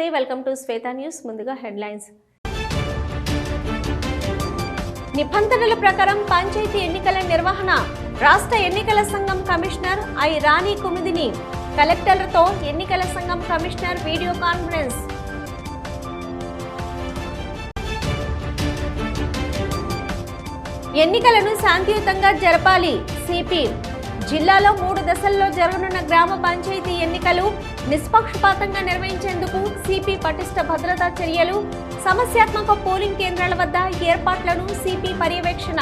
నమస్తే welcome to Shweta news. ముందుగా headlines. నిబంధనల ప్రకారం పంచాయతీ ఎన్నికల నిర్వహణ రాష్ట్ర ఎన్నికల సంఘం కమిషనర్ ఐ రాణి కుమిదిని కలెక్టర్లతో ఎన్నికల సంఘం కమిషనర్ వీడియో కాన్ఫరెన్స్. ఎన్నికలను శాంతియుతంగా జరపాలి సిపి జిల్లాలో మూడు దశల్లో జరగనున్న గ్రామ పంచాయతీ ఎన్నికలు నిష్పక్షపాతంగా నిర్వహించేందుకు సిపి పటిష్ట భద్రతా చర్యలు సమస్యాత్మక పోలింగ్ కేంద్రాల వద్ద ఏర్పాట్లను సిపి పర్యవేక్షణ.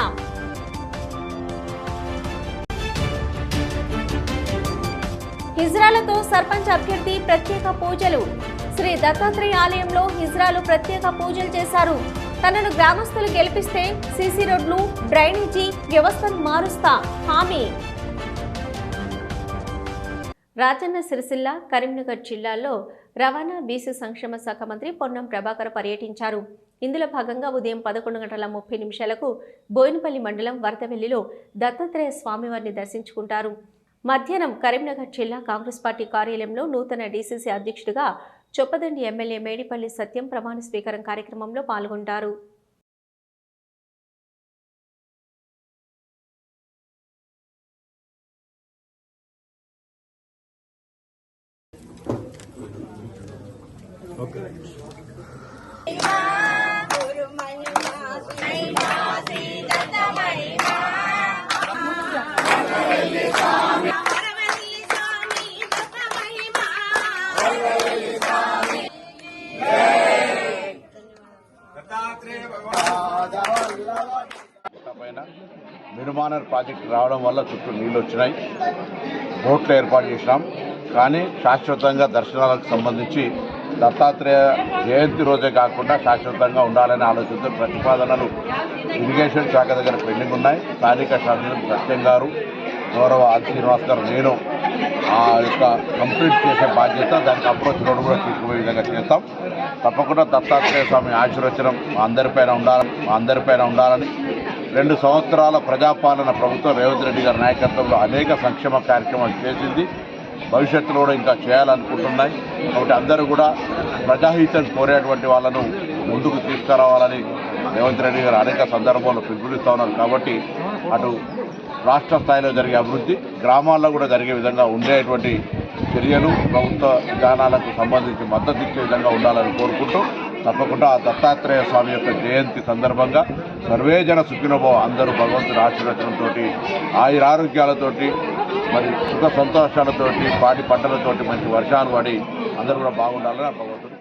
హిజ్రాలతో సర్పంచ్ అభ్యర్థి ప్రత్యేక పూజలు. శ్రీ దత్తాత్రేయ ఆలయంలో హిజ్రాలు ప్రత్యేక పూజలు చేశారు. తనను గ్రామస్తులు గెలిపిస్తే సీసీ రోడ్లు డ్రైనేజీ వ్యవస్థను మారుస్తా. హామీ. రాజన్న సిరిసిల్ల కరీంనగర్ జిల్లాల్లో రవాణా బీసీ సంక్షేమ శాఖ మంత్రి పొన్నం ప్రభాకర్ పర్యటించారు. ఇందులో భాగంగా ఉదయం పదకొండు గంటల ముప్పై నిమిషాలకు బోయినపల్లి మండలం వరదవెల్లిలో దత్తాత్రేయ స్వామివారిని దర్శించుకుంటారు. మధ్యాహ్నం కరీంనగర్ జిల్లా కాంగ్రెస్ పార్టీ కార్యాలయంలో నూతన డీసీసీ అధ్యక్షుడిగా చొప్పదండి ఎమ్మెల్యే మేడిపల్లి సత్యం ప్రమాణ స్వీకారం కార్యక్రమంలో పాల్గొంటారు. నిర్మాణ ప్రాజెక్ట్ రావడం వల్ల చుట్టూ నీళ్ళు వచ్చినాయి. బోట్లు ఏర్పాటు చేసినాం. కానీ శాశ్వతంగా దర్శనాలకు సంబంధించి దత్తాత్రేయ జయంతి రోజే కాకుండా శాశ్వతంగా ఉండాలనే ఆలోచనతో ప్రతిపాదనలు ఇరిగేషన్ శాఖ దగ్గర పెండింగ్ ఉన్నాయి. స్థానిక శాసనం సత్యం గారు గౌరవ ఆర్ శ్రీనివాస్ గారు నేను ఆ యొక్క కంప్లీట్ చేసే బాధ్యత దానికి అప్రోచ్ రోడ్ కూడా తీసుకుపోయే విధంగా చేస్తాం. తప్పకుండా దత్తాత్రేయ స్వామి ఆశీర్వచనం మా అందరిపైన ఉండాలని మా అందరిపైన ఉండాలని రెండు సంవత్సరాల ప్రజాపాలన ప్రభుత్వం రేవంత్ రెడ్డి గారి నాయకత్వంలో అనేక సంక్షేమ కార్యక్రమాలు చేసింది. భవిష్యత్తులో కూడా ఇంకా చేయాలనుకుంటున్నాయి. కాబట్టి అందరూ కూడా ప్రజాహితం కోరేటువంటి వాళ్ళను ముందుకు తీసుకురావాలని రేవంత్ రెడ్డి గారు అనేక సందర్భాల్లో పిలుపునిస్తూ ఉన్నారు. కాబట్టి అటు రాష్ట్ర స్థాయిలో జరిగే అభివృద్ధి గ్రామాల్లో కూడా జరిగే విధంగా ఉండేటువంటి చర్యలు ప్రభుత్వ విధానాలకు సంబంధించి మద్దతు ఇచ్చే విధంగా ఉండాలని కోరుకుంటూ తప్పకుండా ఆ దత్తాత్రేయ స్వామి యొక్క జయంతి సందర్భంగా సర్వేజన సుఖినభో అందరూ భగవంతుడి ఆశీర్వచనంతో ఆయురారోగ్యాలతోటి మరి సుఖ సంతోషాలతోటి పాడి పంటలతోటి మంచి వర్షాలు పడి అందరూ కూడా బాగుండాలని భగవంతుని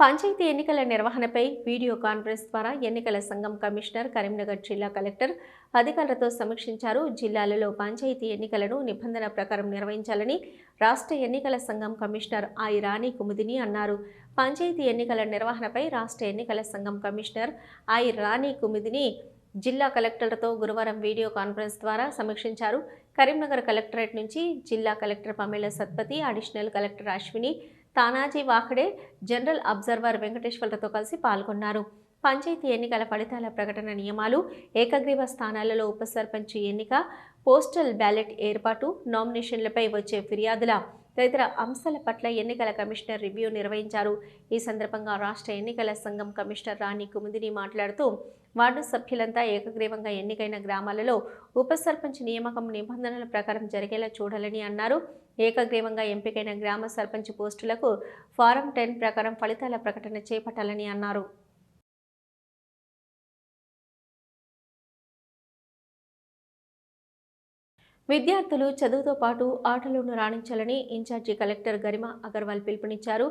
పంచాయతీ ఎన్నికల నిర్వహణపై వీడియో కాన్ఫరెన్స్ ద్వారా ఎన్నికల సంఘం కమిషనర్ కరీంనగర్ జిల్లా కలెక్టర్ అధికారులతో సమీక్షించారు. జిల్లాలలో పంచాయతీ ఎన్నికలను నిబంధన ప్రకారం నిర్వహించాలని రాష్ట్ర ఎన్నికల సంఘం కమిషనర్ ఐ రాణి కుముదిని అన్నారు. పంచాయతీ ఎన్నికల నిర్వహణపై రాష్ట్ర ఎన్నికల సంఘం కమిషనర్ ఐ రాణి కుమిదిని జిల్లా కలెక్టర్లతో గురువారం వీడియో కాన్ఫరెన్స్ ద్వారా సమీక్షించారు. కరీంనగర్ కలెక్టరేట్ నుంచి జిల్లా collector Pamela Satpathy additional collector Ashwini Tanaji Wakhade general observer వెంకటేశ్వర్లతో కలిసి పాల్గొన్నారు. పంచాయతీ ఎన్నికల ఫలితాల ప్రకటన నియమాలు ఏకగ్రీవ స్థానాలలో ఉప సర్పంచ్ ఎన్నిక పోస్టల్ బ్యాలెట్ ఏర్పాటు నామినేషన్లపై వచ్చే ఫిర్యాదుల తదితర అంశాల పట్ల ఎన్నికల కమిషనర్ రివ్యూ నిర్వహించారు. ఈ సందర్భంగా రాష్ట్ర ఎన్నికల సంఘం కమిషనర్ రాణి కుముదిని మాట్లాడుతూ వార్డు సభ్యులంతా ఏకగ్రీవంగా ఎన్నికైన గ్రామాలలో ఉప సర్పంచ్ నియామకం నిబంధనల ప్రకారం జరిగేలా చూడాలని అన్నారు. ఏకగ్రీవంగా ఎంపికైన గ్రామ సర్పంచ్ పోస్టులకు ఫారం టెన్ ప్రకారం ఫలితాల ప్రకటన చేపట్టాలని అన్నారు. విద్యార్థులు చదువుతో పాటు ఆటలను రాణించాలని ఇన్ఛార్జి కలెక్టర్ గరిమా అగర్వాల్ పిలుపునిచ్చారు.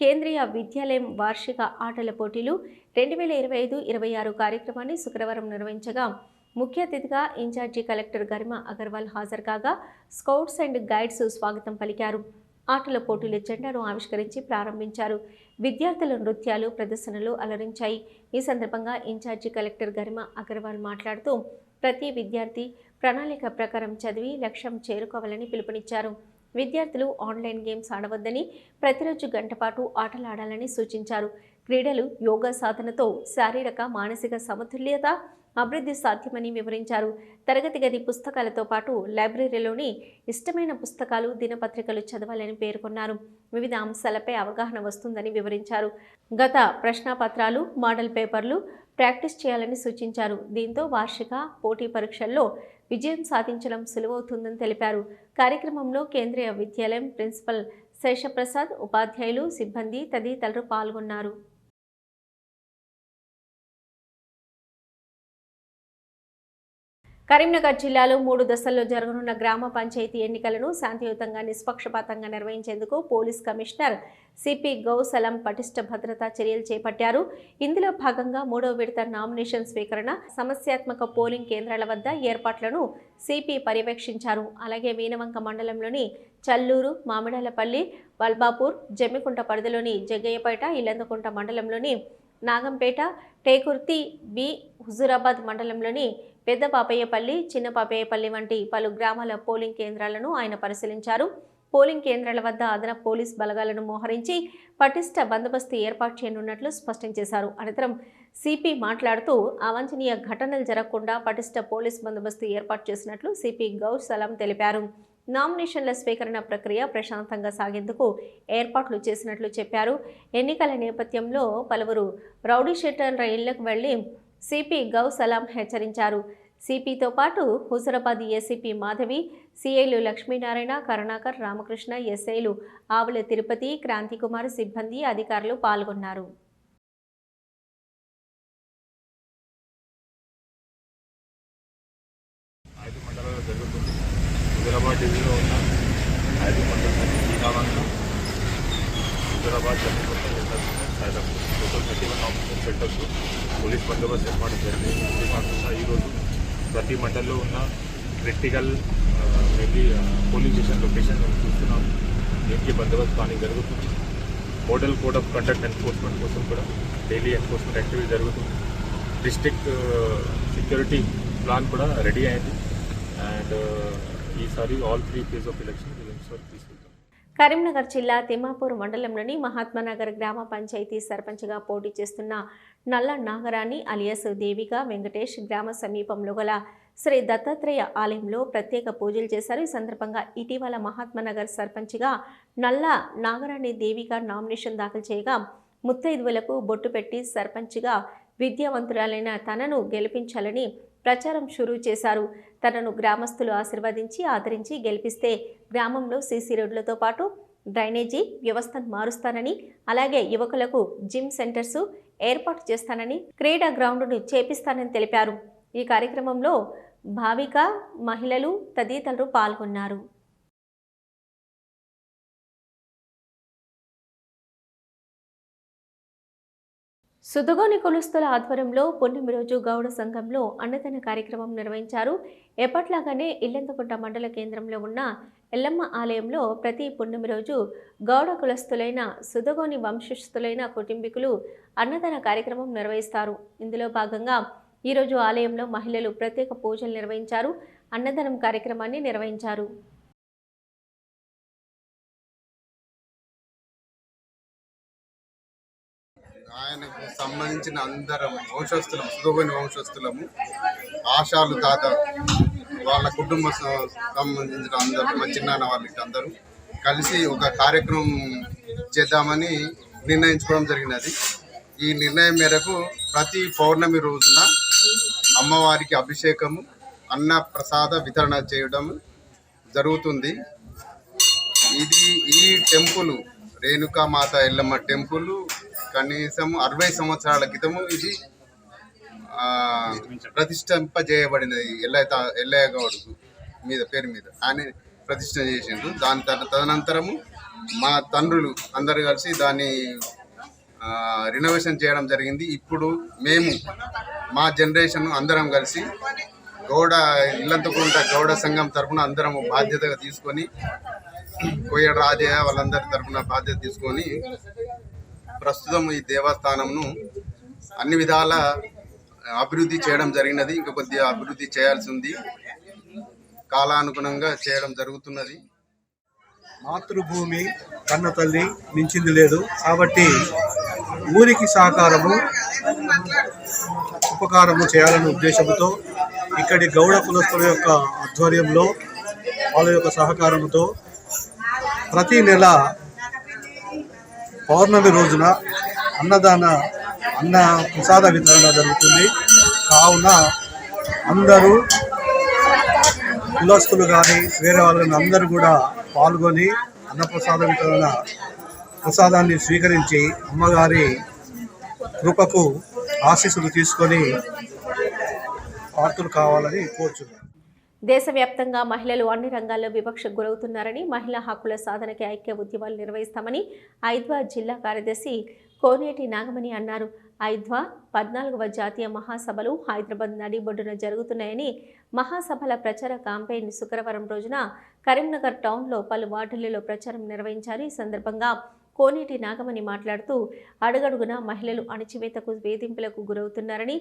కేంద్రీయ విద్యాలయం వార్షిక ఆటల పోటీలు రెండు వేల ఇరవై ఐదు ఇరవై ఆరు కార్యక్రమాన్ని శుక్రవారం నిర్వహించగా ముఖ్య అతిథిగా ఇన్ఛార్జి కలెక్టర్ గరిమా అగర్వాల్ హాజరు కాగా స్కౌట్స్ అండ్ గైడ్స్ స్వాగతం పలికారు. ఆటల పోటీల జెండాను ఆవిష్కరించి ప్రారంభించారు. విద్యార్థుల నృత్యాలు ప్రదర్శనలు అలరించాయి. ఈ సందర్భంగా ఇన్ఛార్జి కలెక్టర్ గరిమా అగర్వాల్ మాట్లాడుతూ ప్రతి విద్యార్థి ప్రణాళిక ప్రకారం చదివి లక్ష్యం చేరుకోవాలని పిలుపునిచ్చారు. విద్యార్థులు ఆన్లైన్ గేమ్స్ ఆడవద్దని ప్రతిరోజు గంటపాటు ఆటలాడాలని సూచించారు. క్రీడలు యోగా సాధనతో శారీరక మానసిక సమతుల్యత అభివృద్ధి సాధ్యమని వివరించారు. తరగతి గది పుస్తకాలతో పాటు లైబ్రరీలోని ఇష్టమైన పుస్తకాలు దినపత్రికలు చదవాలని పేర్కొన్నారు. వివిధ అంశాలపై అవగాహన వస్తుందని వివరించారు. గత ప్రశ్నాపత్రాలు మోడల్ పేపర్లు ప్రాక్టీస్ చేయాలని సూచించారు. దీంతో వార్షిక పోటీ పరీక్షల్లో విజయం సాధించడం సులువవుతుందని తెలిపారు. కార్యక్రమంలో కేంద్రీయ విద్యాలయం ప్రిన్సిపల్ శేషప్రసాద్ ఉపాధ్యాయులు సిబ్బంది తదితరులు పాల్గొన్నారు. కరీంనగర్ జిల్లాలో మూడు దశల్లో జరగనున్న గ్రామ పంచాయతీ ఎన్నికలను శాంతియుతంగా నిష్పక్షపాతంగా నిర్వహించేందుకు పోలీస్ కమిషనర్ సిపి గౌసలం పటిష్ట భద్రతా చర్యలు చేపట్టారు. ఇందులో భాగంగా మూడో విడత నామినేషన్ స్వీకరణ సమస్యాత్మక పోలింగ్ కేంద్రాల వద్ద ఏర్పాట్లను సిపి పర్యవేక్షించారు. అలాగే వీనవంక మండలంలోని చల్లూరు మామిడాలపల్లి వల్బాపూర్ జమ్మికుంట పరిధిలోని జగ్గయ్యపేట ఇల్లందుకుంట మండలంలోని నాగంపేట టేకుర్తి బి హుజూరాబాద్ మండలంలోని పెద్ద పాపయ్యపల్లి చిన్న పాపయ్యపల్లి వంటి పలు గ్రామాల పోలింగ్ కేంద్రాలను ఆయన పరిశీలించారు. పోలింగ్ కేంద్రాల వద్ద అదనపు పోలీస్ బలగాలను మోహరించి పటిష్ట బందోబస్తు ఏర్పాటు చేయనున్నట్లు స్పష్టం చేశారు. అనంతరం సిపి మాట్లాడుతూ అవాంఛనీయ ఘటనలు జరగకుండా పటిష్ట పోలీస్ బందోబస్తు ఏర్పాటు చేసినట్లు సిపి గౌర్ సలాం తెలిపారు. నామినేషన్ల స్వీకరణ ప్రక్రియ ప్రశాంతంగా సాగేందుకు ఏర్పాట్లు చేసినట్లు చెప్పారు. ఎన్నికల నేపథ్యంలో పలువురు రౌడీ షీటర్ల ఇళ్ళకు వెళ్ళి సిపి గౌ సలాం హెచ్చరించారు. సిపితో పాటు హుజరాబాద్ ఏసీపీ మాధవి సిఐలు లక్ష్మీనారాయణ కరుణాకర్ రామకృష్ణ ఎస్ఐలు ఆవుల తిరుపతి క్రాంతికుమార్ సిబ్బంది అధికారులు పాల్గొన్నారు. హైదరాబాద్ డివిజన్లో ఉన్న ఐదు మండలాలు శ్రీకావంత Hyderabad జమ్మూపట్ల Hyderabad total thirty one officer centres police బందోబస్తు ఏర్పాటు చేయండి అంతేకాకుండా ఈరోజు ప్రతి మండల్లో ఉన్న critical maybe police station location చూస్తున్నాం. దీనికి బందోబస్తు కానీ జరుగుతుంది. Model code of conduct enforcement కోసం కూడా డైలీ ఎన్ఫోర్స్మెంట్ యాక్టివిటీ జరుగుతుంది. డిస్ట్రిక్ట్ సెక్యూరిటీ ప్లాన్ కూడా రెడీ అయింది. అండ్ ఈసారి all three phase of election will peaceful Karimnagar జిల్లా తిమ్మాపూర్ మండలంలోని మహాత్మానగర్ గ్రామ పంచాయతీ సర్పంచ్గా పోటీ చేస్తున్న నల్ల నాగరాణి అలియస్ దేవిగా వెంకటేష్ గ్రామ సమీపంలో గల శ్రీ దత్తాత్రేయ ఆలయంలో ప్రత్యేక పూజలు చేశారు. ఈ సందర్భంగా ఇటీవల మహాత్మానగర్ సర్పంచ్గా నల్ల నాగరాణి దేవిగా నామినేషన్ దాఖలు చేయగా ముత్తైదువులకు బొట్టు పెట్టి సర్పంచ్గా విద్యావంతురాలైన తనను గెలిపించాలని ప్రచారం షురూ చేశారు. తనను గ్రామస్తులు ఆశీర్వదించి ఆదరించి గెలిపిస్తే గ్రామంలో సీసీ రోడ్లతో పాటు డ్రైనేజీ వ్యవస్థను మారుస్తానని అలాగే యువకులకు జిమ్ సెంటర్స్ ఏర్పాటు చేస్తానని క్రీడా గ్రౌండ్ను చేపిస్తానని తెలిపారు. ఈ కార్యక్రమంలో భావిక మహిళలు తదితరులు పాల్గొన్నారు. సుధగోని కులస్తుల ఆధ్వర్యంలో పున్నమి రోజు గౌడ సంఘంలో అన్నదాన కార్యక్రమం నిర్వహించారు. ఎప్పట్లాగానే ఇల్లంతకుంట మండల కేంద్రంలో ఉన్న ఎల్లమ్మ ఆలయంలో ప్రతి పున్నమి రోజు గౌడ కులస్తులైన సుధగోని వంశస్థులైన కుటుంబీకులు అన్నదాన కార్యక్రమం నిర్వహిస్తారు. ఇందులో భాగంగా ఈరోజు ఆలయంలో మహిళలు ప్రత్యేక పూజలు నిర్వహించారు. అన్నదానం కార్యక్రమాన్ని నిర్వహించారు. ఆయనకు సంబంధించిన అందరం వంశస్థులం సుగోని వంశస్థులము ఆశాలు తాత వాళ్ళ కుటుంబ సంబంధించిన అందరూ మా చిన్నాన్న వాళ్ళకి అందరూ కలిసి ఒక కార్యక్రమం చేద్దామని నిర్ణయించుకోవడం జరిగినది. ఈ నిర్ణయం మేరకు ప్రతి పౌర్ణమి రోజున అమ్మవారికి అభిషేకము అన్న ప్రసాద వితరణ చేయడం జరుగుతుంది. ఇది ఈ టెంపుల్ రేణుకామాత ఎల్లమ్మ టెంపుల్ కనీసం అరవై సంవత్సరాల క్రితము ఇది ఆ, ప్రతిష్ఠింపజేయబడినది ఎల్లయ్య ఎల్లయ్య గౌడ్కు మీద పేరు మీద. ఆయన ప్రతిష్ఠ చేసిండ్రు. దాని తదనంతరము మా తండ్రులు అందరు కలిసి దాన్ని రినోవేషన్ చేయడం జరిగింది. ఇప్పుడు మేము మా జనరేషన్ అందరం కలిసి గౌడ ఇల్లంతకుంట గౌడ సంఘం తరపున అందరం బాధ్యతగా తీసుకొని కోయడ రాజయ్య వాళ్ళందరి తరపున బాధ్యత తీసుకొని ప్రస్తుతం ఈ దేవస్థానంను అన్ని విధాల అభివృద్ధి చేయడం జరిగినది. ఇంకా కొద్దిగా అభివృద్ధి చేయాల్సి ఉంది. కాలానుగుణంగా చేయడం జరుగుతున్నది. మాతృభూమి కన్న తల్లి మించింది లేదు. కాబట్టి ఊరికి సహకారము ఉపకారము చేయాలనే ఉద్దేశంతో ఇక్కడి గౌడ కులస్తుల యొక్క ఆధ్వర్యంలో వాళ్ళ యొక్క సహకారంతో ప్రతి నెల పౌర్ణమి రోజున అన్నదాన అన్న ప్రసాద వితరణ జరుగుతుంది. కావున అందరూ కులస్తులు కానీ వేరే వాళ్ళని అందరూ కూడా పాల్గొని అన్నప్రసాద వితరణ ప్రసాదాన్ని స్వీకరించి అమ్మగారి కృపకు ఆశీస్సులు తీసుకొని పాత్రలు కావాలని కోరుచున్నాను దేశవ్యాప్తంగా మహిళలు అన్ని రంగాల్లో వివక్షకు గురవుతున్నారని మహిళా హక్కుల సాధనకి ఐక్య ఉద్యమాలు నిర్వహిస్తామని ఐద్వా జిల్లా కార్యదర్శి కోనేటి నాగమణి అన్నారు. ఐద్వా పద్నాలుగవ జాతీయ మహాసభలు హైదరాబాద్ నడిబొడ్డున జరుగుతున్నాయని మహాసభల ప్రచార కాంపెయిన్ శుక్రవారం రోజున కరీంనగర్ టౌన్లో పలు వార్డులలో ప్రచారం నిర్వహించారు. ఈ సందర్భంగా కోనేటి నాగమణి మాట్లాడుతూ అడుగడుగునా మహిళలు అణచివేతకు వేధింపులకు గురవుతున్నారని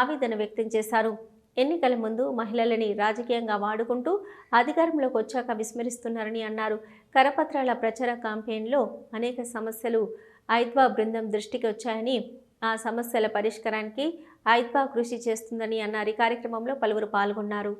ఆవేదన వ్యక్తం చేశారు. ఎన్నికల ముందు మహిళలని రాజకీయంగా వాడుకుంటూ అధికారంలోకి వచ్చాక విస్మరిస్తున్నారని అన్నారు. కరపత్రాల ప్రచార కాంపెయిన్లో అనేక సమస్యలు ఐద్వా బృందం దృష్టికి వచ్చాయని ఆ సమస్యల పరిష్కారానికి ఐద్వా కృషి చేస్తుందని అన్నారు. ఈ కార్యక్రమంలో పలువురు పాల్గొన్నారు.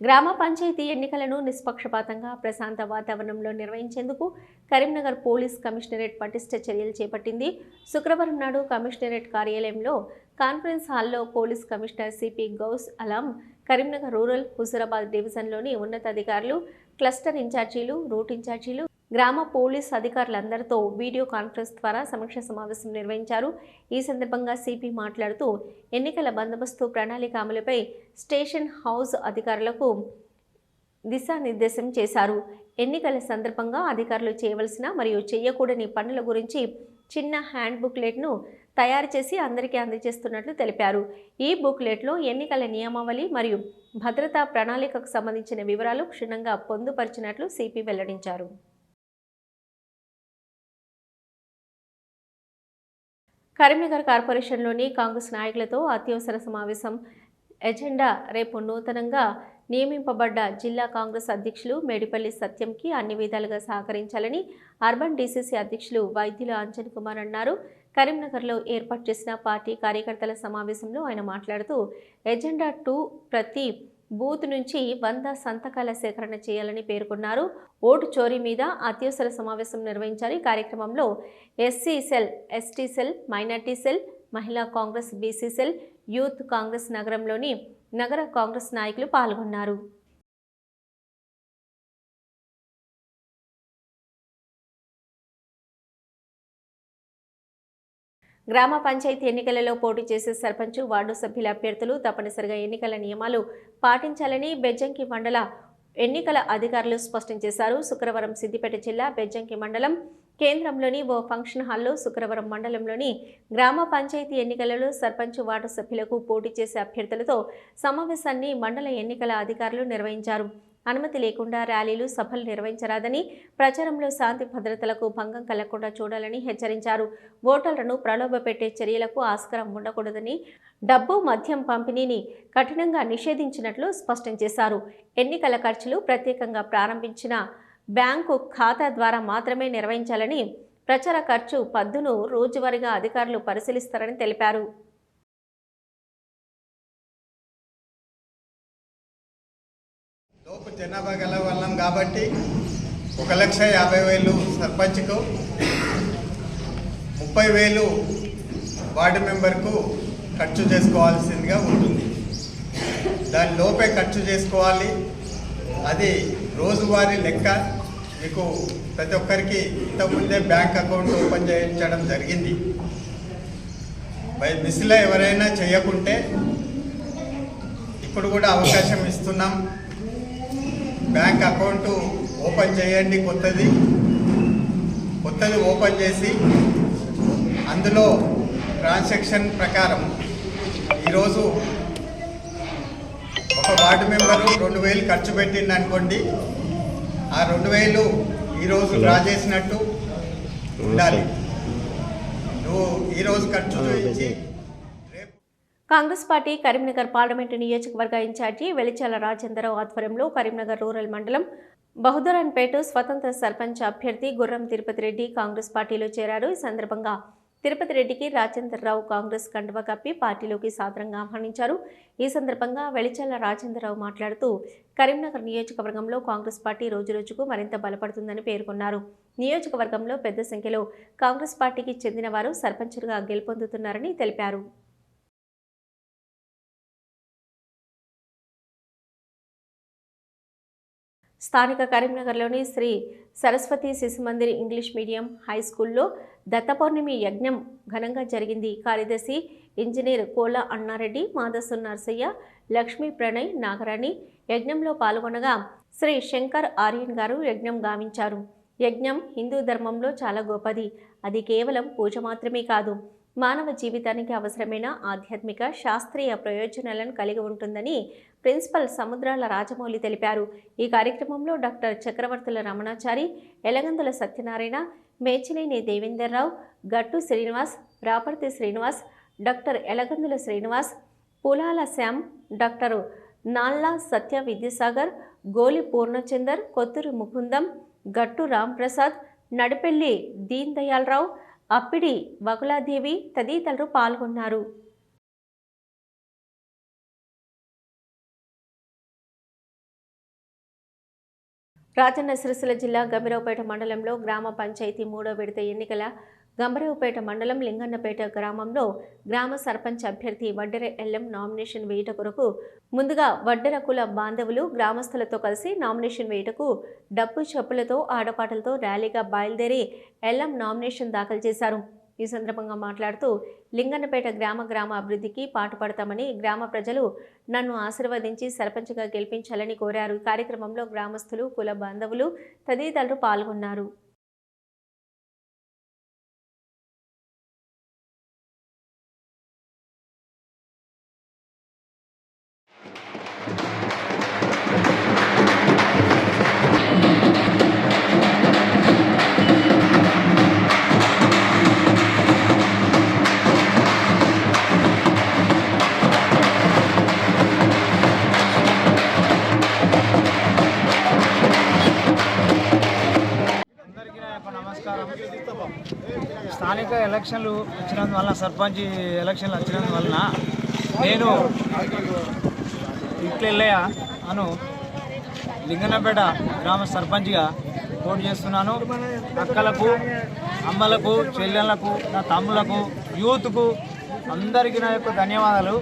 గ్రామ పంచాయతీ ఎన్నికలను నిష్పక్షపాతంగా ప్రశాంత వాతావరణంలో నిర్వహించేందుకు కరీంనగర్ పోలీస్ కమిషనరేట్ పటిష్ట చర్యలు చేపట్టింది. శుక్రవారం నాడు కమిషనరేట్ కార్యాలయంలో కాన్ఫరెన్స్ హాల్లో police commissioner CP Gaus Alam Karimnagar rural Huzurabad డివిజన్లోని ఉన్నతాధికారులు క్లస్టర్ ఇన్ఛార్జీలు రూట్ ఇన్ఛార్జీలు గ్రామ పోలీస్ అధికారులందరితో వీడియో కాన్ఫరెన్స్ ద్వారా సమీక్ష సమావేశం నిర్వహించారు. ఈ సందర్భంగా సిపి మాట్లాడుతూ ఎన్నికల బందోబస్తు ప్రణాళిక అమలుపై స్టేషన్ హౌస్ అధికారులకు దిశానిర్దేశం చేశారు. ఎన్నికల సందర్భంగా అధికారులు చేయవలసిన మరియు చేయకూడని పనుల గురించి చిన్న హ్యాండ్ బుక్లెట్ను తయారు చేసి అందరికీ అందజేస్తున్నట్లు తెలిపారు. ఈ బుక్లెట్లో ఎన్నికల నియమావళి మరియు భద్రతా ప్రణాళికకు సంబంధించిన వివరాలు క్షుణ్ణంగా పొందుపరిచినట్లు సిపి వెల్లడించారు. కరీంనగర్ కార్పొరేషన్లోని కాంగ్రెస్ నాయకులతో అత్యవసర సమావేశం. ఎజెండా రేపు నూతనంగా నియమింపబడ్డ జిల్లా కాంగ్రెస్ అధ్యక్షులు మేడిపల్లి సత్యంకి అన్ని విధాలుగా సహకరించాలని అర్బన్ డీసీసీ అధ్యక్షులు వైద్యుల అంజన్ కుమార్ అన్నారు. కరీంనగర్లో ఏర్పాటు చేసిన పార్టీ కార్యకర్తల సమావేశంలో ఆయన మాట్లాడుతూ ఎజెండా టూ ప్రతి బూత్ నుంచి వంద సంతకాల సేకరణ చేయాలని పేర్కొన్నారు. ఓటు చోరీ మీద అత్యవసర సమావేశం నిర్వహించారు ఈ కార్యక్రమంలో SC cell ST cell minority cell మహిళా Congress BC cell youth Congress నగరంలోని నగర కాంగ్రెస్ నాయకులు పాల్గొన్నారు. గ్రామ పంచాయతీ ఎన్నికలలో పోటీ చేసే సర్పంచ్ వార్డు సభ్యుల అభ్యర్థులు తప్పనిసరిగా ఎన్నికల నియమాలు పాటించాలని బెజ్జంకి మండల ఎన్నికల అధికారులు స్పష్టం చేశారు. శుక్రవారం సిద్దిపేట జిల్లా బెజ్జంకి మండలం కేంద్రంలోని ఓ ఫంక్షన్ హాల్లో శుక్రవారం మండలంలోని గ్రామ పంచాయతీ ఎన్నికలలో సర్పంచ్ వార్డు సభ్యులకు పోటీ చేసే అభ్యర్థులతో సమావేశాన్ని మండల ఎన్నికల అధికారులు నిర్వహించారు. అనుమతి లేకుండా ర్యాలీలు సభలు నిర్వహించరాదని ప్రచారంలో శాంతి భద్రతలకు భంగం కలగకుండా చూడాలని హెచ్చరించారు. ఓటర్లను ప్రలోభపెట్టే చర్యలకు ఆస్కారం ఉండకూడదని డబ్బు మద్యం పంపిణీని కఠినంగా నిషేధించినట్లు స్పష్టం చేశారు. ఎన్నికల ఖర్చులు ప్రత్యేకంగా ప్రారంభించిన బ్యాంకు ఖాతా ద్వారా మాత్రమే నిర్వహించాలని ప్రచార ఖర్చు పద్దును రోజువారీగా అధికారులు పరిశీలిస్తారని తెలిపారు. లోపు జనాభా గల వాళ్ళం కాబట్టి ఒక లక్ష యాభై వేలు సర్పంచ్కు ముప్పై వేలు వార్డు మెంబర్కు ఖర్చు చేసుకోవాల్సిందిగా ఉంటుంది. దాని లోపే ఖర్చు చేసుకోవాలి. అది రోజువారీ లెక్క. మీకు ప్రతి ఒక్కరికి ఇంతకుముందే బ్యాంక్ అకౌంట్ ఓపెన్ చేయించడం జరిగింది. బై మిస్లో ఎవరైనా చేయకుంటే ఇప్పుడు కూడా అవకాశం ఇస్తున్నాం. బ్యాంక్ అకౌంట్ ఓపెన్ చేయండి కొత్తది. కొత్తది ఓపెన్ చేసి అందులో ట్రాన్సాక్షన్ ప్రకారం ఈరోజు ఒక వార్డు మెంబరు రెండు వేలు ఖర్చు పెట్టింది అనుకోండి. ఆ రెండు వేలు ఈరోజు డ్రా చేసినట్టు ఉండాలి. నువ్వు ఈరోజు ఖర్చు చూపించి కాంగ్రెస్ పార్టీ కరీంనగర్ పార్లమెంటు నియోజకవర్గ ఇన్ఛార్జి వెలిచాల రాజేంద్రరావు ఆధ్వర్యంలో కరీంనగర్ రూరల్ మండలం బహుదరన్పేట స్వతంత్ర సర్పంచ్ అభ్యర్థి గుర్రం తిరుపతి రెడ్డి కాంగ్రెస్ పార్టీలో చేరారు. ఈ సందర్భంగా తిరుపతి రెడ్డికి రాజేంద్రరావు కాంగ్రెస్ కండువ కప్పి పార్టీలోకి సాదరంగా ఆహ్వానించారు. ఈ సందర్భంగా వెలిచల్ల రాజేంద్రరావు మాట్లాడుతూ కరీంనగర్ నియోజకవర్గంలో కాంగ్రెస్ పార్టీ రోజురోజుకు మరింత బలపడుతుందని పేర్కొన్నారు. నియోజకవర్గంలో పెద్ద సంఖ్యలో కాంగ్రెస్ పార్టీకి చెందిన వారు సర్పంచులుగా గెలుపొందుతున్నారని తెలిపారు. స్థానిక కరీంనగర్లోని శ్రీ సరస్వతి శిశు మందిర్ ఇంగ్లీష్ మీడియం హై స్కూల్లో దత్తపౌర్ణమి యజ్ఞం ఘనంగా జరిగింది. కార్యదర్శి ఇంజనీర్ కోల అన్నారెడ్డి మాదస్సు నర్సయ్య లక్ష్మీ ప్రణయ్ నాగరాణి యజ్ఞంలో పాల్గొనగా శ్రీ శంకర్ ఆర్యన్ గారు యజ్ఞం గావించారు. యజ్ఞం హిందూ ధర్మంలో చాలా గొప్పది. అది కేవలం పూజ మాత్రమే కాదు. మానవ జీవితానికి అవసరమైన ఆధ్యాత్మిక శాస్త్రీయ ప్రయోజనాలను కలిగి ఉంటుందని ప్రిన్సిపల్ సముద్రాల రాజమౌళి తెలిపారు. ఈ కార్యక్రమంలో doctor Chakravarthula Ramanachari Elagandula Satyanarayana Mechineni Devender Rao Gattu Srinivas Raparthi Srinivas doctor Elagandula Srinivas Pulala Shyam doctor Nalla Satya Vidyasagar Goli Purnachander Kothur Mukundam గట్టు రాంప్రసాద్ నడిపెల్లి దీన్ దయాల్రావు అప్పిడి బకులాదేవి తదితరులు పాల్గొన్నారు. రాజన్న సిరిసిల్ల జిల్లా గంభీరావుపేట మండలంలో గ్రామ పంచాయతీ మూడో విడత ఎన్నికల గంభరావుపేట మండలం లింగన్నపేట గ్రామంలో గ్రామ సర్పంచ్ అభ్యర్థి వడ్డెర ఎల్ఎం నామినేషన్ వేయుట కొరకు ముందుగా వడ్డెర కుల బాంధవులు గ్రామస్తులతో కలిసి నామినేషన్ వేయుటకు డప్పు చెప్పులతో ఆడపాటలతో ర్యాలీగా బయలుదేరి ఎల్ఎం నామినేషన్ దాఖలు చేశారు. ఈ సందర్భంగా మాట్లాడుతూ లింగన్నపేట గ్రామ గ్రామ అభివృద్ధికి పాటుపడతామని గ్రామ ప్రజలు నన్ను ఆశీర్వదించి సర్పంచ్గా గెలిపించాలని కోరారు. కార్యక్రమంలో గ్రామస్తులు కుల బాంధవులు తదితరులు పాల్గొన్నారు. ఎలక్షన్లు వచ్చినందువలన సర్పంచ్ ఎలక్షన్లు వచ్చినందువలన నేను ఇట్లెల్లయ్య అను లింగనపేట గ్రామ సర్పంచ్గా పోటీ చేస్తున్నాను. అక్కలకు అమ్మలకు చెల్లెళ్ళకు నా తమ్ములకు యూత్కు అందరికీ నా యొక్క ధన్యవాదాలు.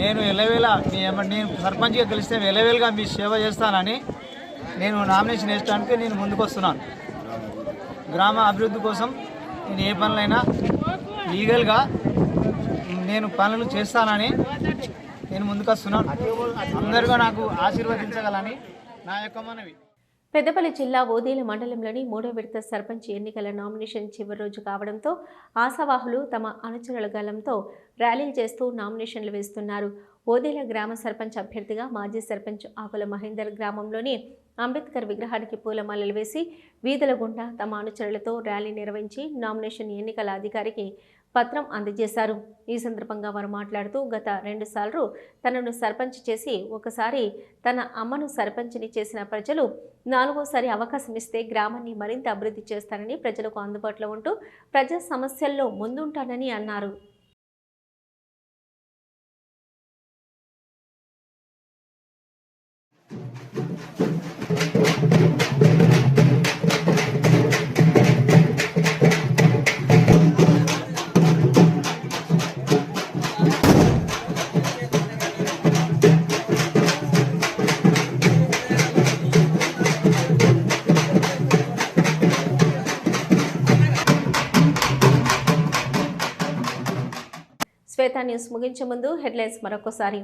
నేను ఎలవేళ మీ నేను సర్పంచ్గా గెలిస్తే ఎలవేలుగా మీ సేవ చేస్తానని నేను నామినేషన్ వేయడానికి నేను ముందుకు వస్తున్నాను గ్రామ అభివృద్ధి కోసం నేను ఏ పనులైనా లీగల్గా నేను పనులు చేస్తానని నేను ముందుకు అందరుగా నాకు ఆశీర్వదించగలని నా యొక్క మనవి. పెద్దపల్లి జిల్లా ఓదేల మండలంలోని మూడో విడత సర్పంచ్ ఎన్నికల నామినేషన్ చివరి రోజు కావడంతో ఆశావాహులు తమ అనుచరుల గలంతో ర్యాలీలు చేస్తూ నామినేషన్లు వేస్తున్నారు. ఓదేల గ్రామ సర్పంచ్ అభ్యర్థిగా మాజీ సర్పంచ్ ఆకుల మహేందర్ గ్రామంలోని అంబేద్కర్ విగ్రహానికి పూలమాలలు వేసి వీధుల గుండా తమ అనుచరులతో ర్యాలీ నిర్వహించి నామినేషన్ ఎన్నికల అధికారికి పత్రం అందజేశారు. ఈ సందర్భంగా వారు మాట్లాడుతూ గత రెండుసార్లు తనను సర్పంచ్ చేసి ఒకసారి తన అమ్మను సర్పంచ్ని చేసిన ప్రజలు నాలుగోసారి అవకాశం ఇస్తే గ్రామాన్ని మరింత అభివృద్ధి చేస్తానని ప్రజలకు అందుబాటులో ఉంటూ ప్రజా సమస్యల్లో ముందుంటానని అన్నారు. శ్వేత న్యూస్ ముగించే ముందు హెడ్లైన్స్ మరొకసారి.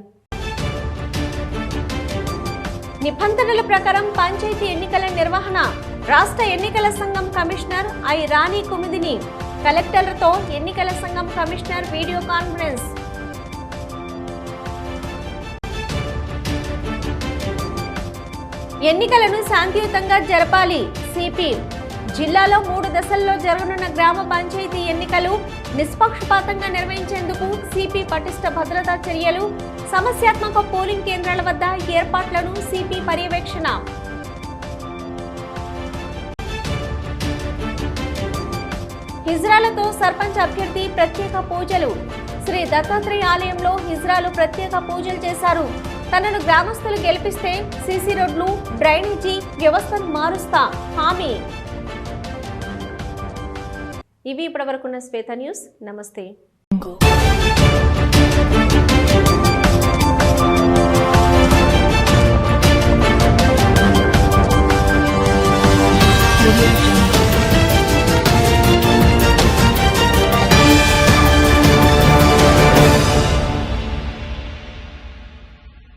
నిబంధనల ప్రకారం పంచాయతీ ఎన్నికల నిర్వహణ రాష్ట్ర ఎన్నికల సంఘం కమిషనర్ ఐ రాణి కుమిదిని కలెక్టర్లతో ఎన్నికల సంఘం కమిషనర్ వీడియో కాన్ఫరెన్స్. ఎన్నికలను శాంతియుతంగా జరపాలి సిపి. జిల్లాలో మూడు దశల్లో జరగనున్న గ్రామ పంచాయతీ ఎన్నికలు నిష్పక్షపాతంగా నిర్వహించేందుకు సిపి పటిష్ట భద్రతా చర్యలు సమస్యాత్మక పోలింగ్ కేంద్రాల వద్ద ఏర్పాట్లను సిపి పర్యవేక్షణ. హిజ్రాలతో సర్పంచ్ అభ్యర్థి ప్రత్యేక పూజలు. శ్రీ దత్తాత్రేయ ఆలయంలో హిజ్రాలు ప్రత్యేక పూజలు చేశారు. తనను గ్రామస్తులు గెలిపిస్తే సీసీ రోడ్లు డ్రైనేజీ వ్యవస్థను మారుస్తా హామీ. ఇవి ఇప్పటివరకున్న శ్వేత న్యూస్ నమస్తే Audio Jungle.